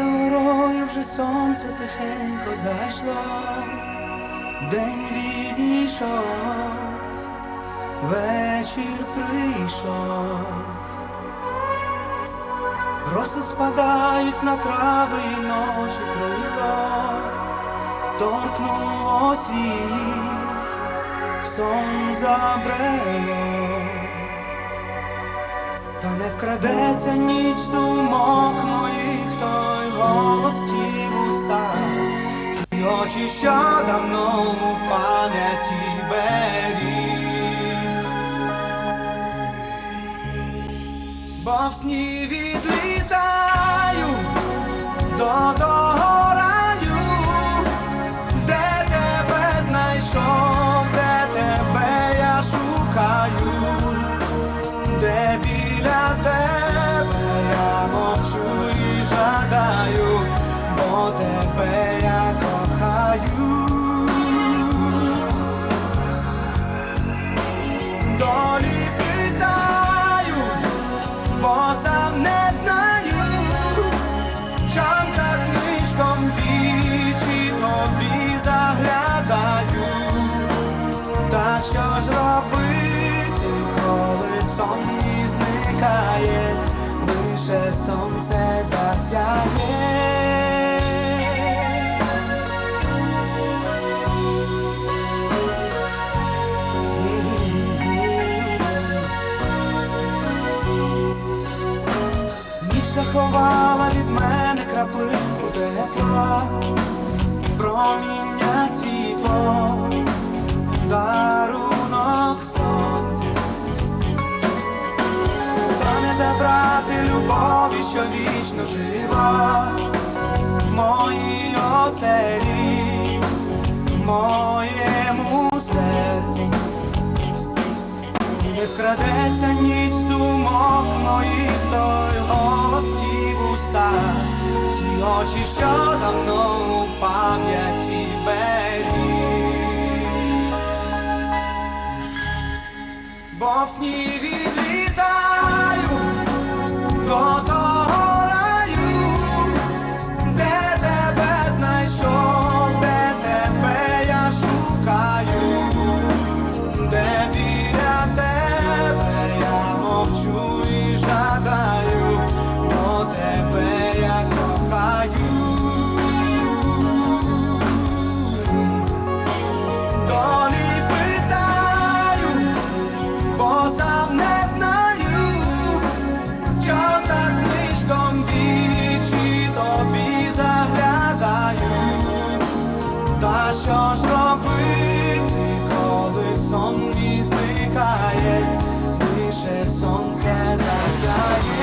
вже сонце тихенько зайшло, день відійшов, вечір прийшов, роси спадають на трави і ночі крило, торкнулось їх, в сон забрело. Та не вкрадеться ніч думок моїх, той голос ті в устах, ті очі, що давно у сонце засяє. Ніч заховала від мене краплинку тепла, проміння світло дарунок любові, що вічно жива в моїй оселі, в моєму серці. Не вкрадеться ніч з думок моїх, той голос ті в ті очі, що давно у пам'яті беріг. Бо в сні відлітаю God. Та що ж робити, коли сон не зникає, лише сонце засяє.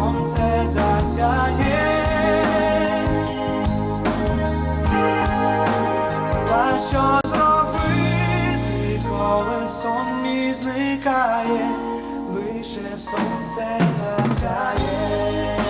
сонце засяє, та що зробити, коли сон не зникає, лише сонце засяє.